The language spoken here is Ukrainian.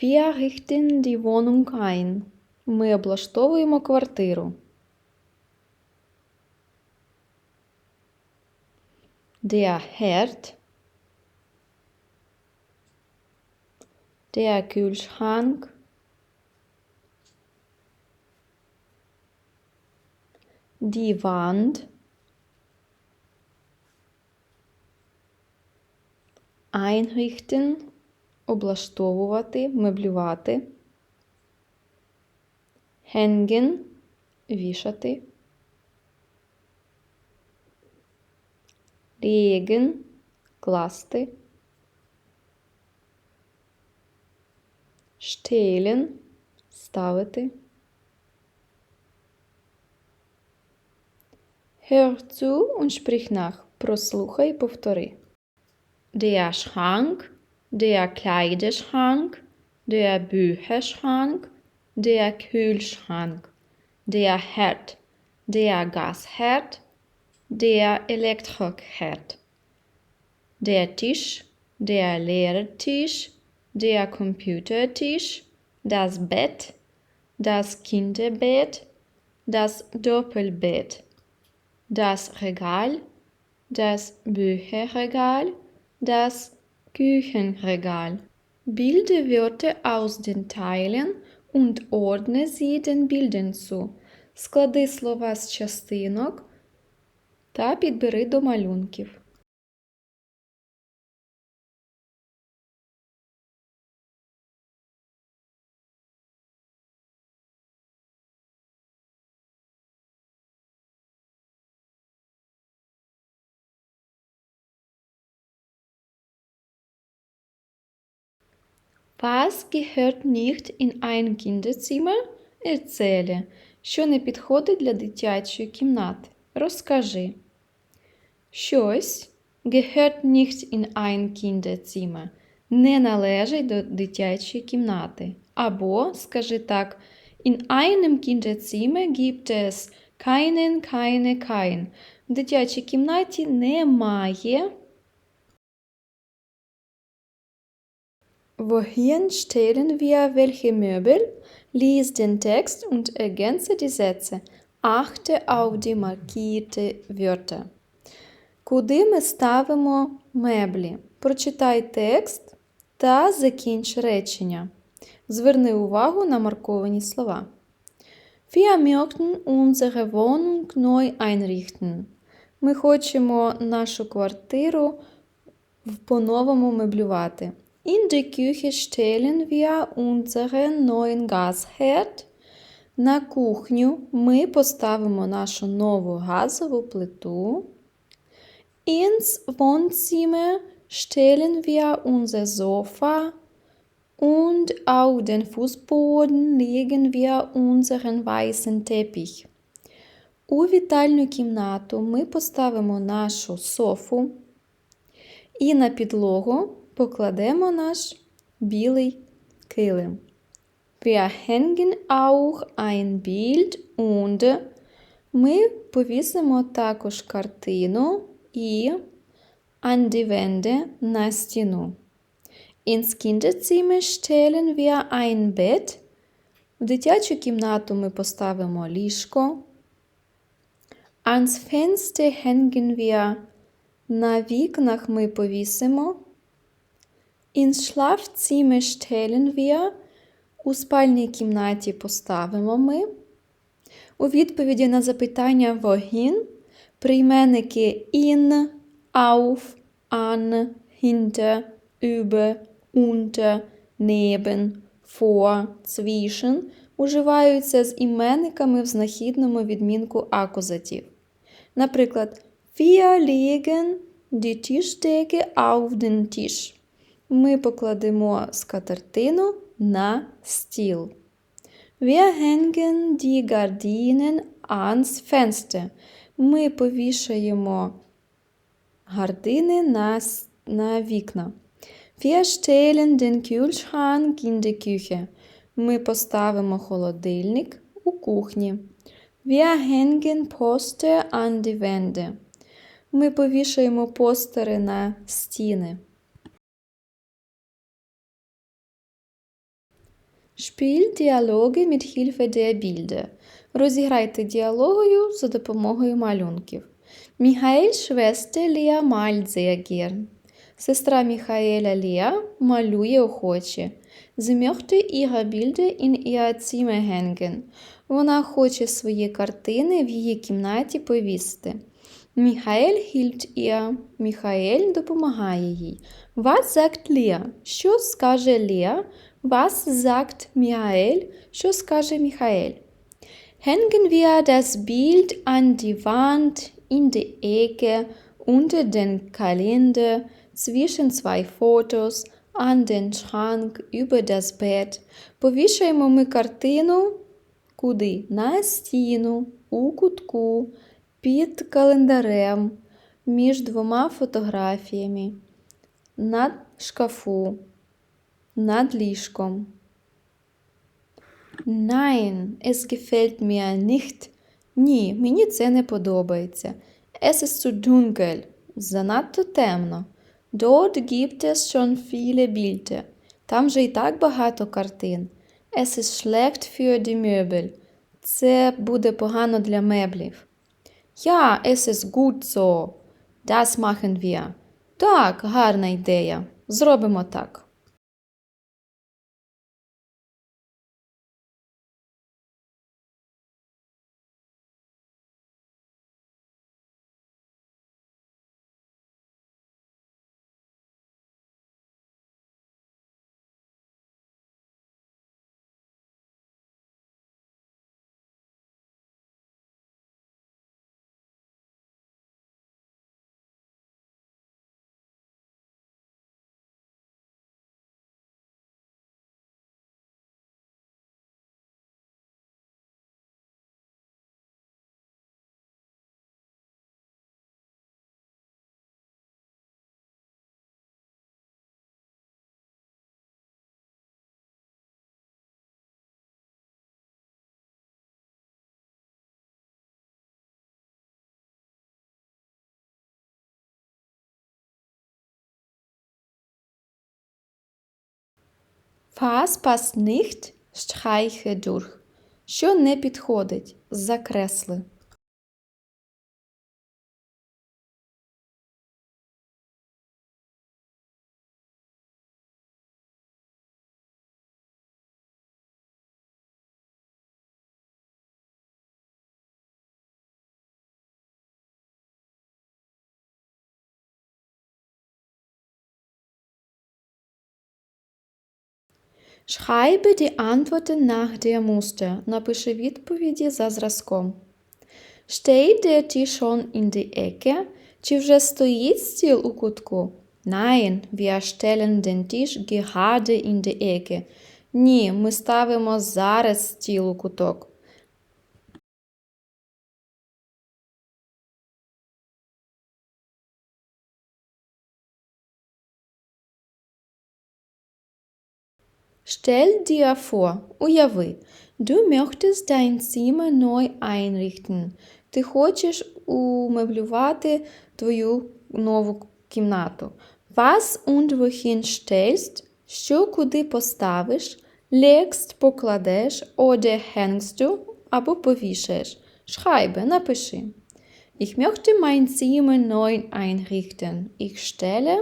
Wir richten die Wohnung ein. Ми облаштовуємо квартиру. Der Herd. Der Kühlschrank. Die Wand. Einrichten. Облаштовувати, меблювати. Hängen – вішати. Legen – класти. Stehlen – ставити. Hör zu und sprich nach. Прослухай повтори. Der Schrank, der Kleiderschrank, der Bücherschrank, der Kühlschrank, der Herd, der Gasherd, der Elektroherd, der Tisch, der Lehrertisch, der Computertisch, das Bett, das Kinderbett, das Doppelbett, das Regal, das Bücherregal, das Küchenregal. Bilde Wörter aus den Teilen und ordne sie den Bildern zu. Склади слова з частинок та підбери до малюнків. Was gehört nicht in ein Kinderzimmer? Erzähle. Що не підходить для дитячої кімнати? Розкажи. Щось gehört nicht in ein Kinderzimmer. Не належить до дитячої кімнати. Або, скажи так, in einem Kinderzimmer gibt es keinen, keine, kein. В дитячій кімнаті немає. Wohin stellen wir welche Möbel? Lies den Text und ergänze die Sätze. Achte auf die markierte Wörter. Куди ми ставимо меблі? Прочитай текст та закінч речення. Зверни увагу на марковані слова. Wir möchten unsere Wohnung neu einrichten. Ми хочемо нашу квартиру по-новому меблювати. In die Küche stellen wir unseren neuen Gasherd. На кухню ми поставимо нашу нову газову плиту. Ins Wohnzimmer stellen wir unser Sofa und auf den Fußboden legen wir unseren weißen Teppich. У вітальну кімнату ми поставимо нашу софу і на підлогу покладемо наш білий килим. Wir hängen auch ein Bild und ми повісимо також картину і an die Wände на стіну. Ins Kinderzimmer stellen wir ein Bett. В дитячу кімнату ми поставимо ліжко. Ans Fenster hängen wir. На вікнах ми повісимо. Ins Schlafzimmer stellen wir. У спальній кімнаті поставимо ми. У відповіді на запитання wohin прийменники in, auf, an, hinter, über, unter, neben, vor, zwischen уживаються з іменниками в знахідному відмінку акузатів. Наприклад, wir legen die Tischdecke auf den Tisch. Ми покладемо скатертину на стіл. Wir hängen die Gardinen ans Fenster. Ми повішаємо гардини на, на вікна. Wir stellen den Kühlschrank in die Küche. Ми поставимо холодильник у кухні. Wir hängen Poster an die Wände. Ми повішаємо постери на стіни. Dialoge mit Hilfe der Розіграйте діалогою за допомогою малюнків. Міхаель Швесте Ліа мальт. Сестра Міхаеля Ліа малює охоче. Sie möchte ihre Bilder in ihr. Вона хоче свої картини в її кімнаті повісити. Міхаель hilft ihr. Міхаель допомагає їй. Was sagt Lea? Що скаже Ліа? Was sagt Michael? Що скаже Міхаель? Hängen wir das Bild an die Wand, in die Ecke, unter den Kalender, zwischen zwei Fotos, an den Schrank, über das Bett. Повішаємо ми картину куди? На стіну, у кутку, під календарем, між двома фотографіями, над шкафу, над ліжком. Nein, es gefällt mir nicht. Ні, мені це не подобається. Es ist zu dunkel. Занадто темно. Dort gibt es schon viele Bilder. Там же і так багато картин. Es ist schlecht für die Möbel. Це буде погано для меблів. Ja, es ist gut so. Das machen wir. Так, гарна ідея. Зробимо так. Was passt nicht? Streiche durch. Що не підходить? Закресли. Schreibe die Antworten nach der Muster. Напиши відповіді за зразком. Steht der Tisch schon in die Ecke? Чи вже стоїть стіл у кутку? Nein, wir stellen den Tisch gerade in die Ecke. Ні, ми ставимо зараз стіл у куток. Stell dir vor, уяви, du möchtest dein Zimmer neu einrichten. Ти хочеш умеблювати твою нову кімнату. Was und wohin stellst? Що куди поставиш? Legst покладеш, oder hängst du або повішаєш. Schreibe, напиши. Ich möchte mein Zimmer neu einrichten. Ich stelle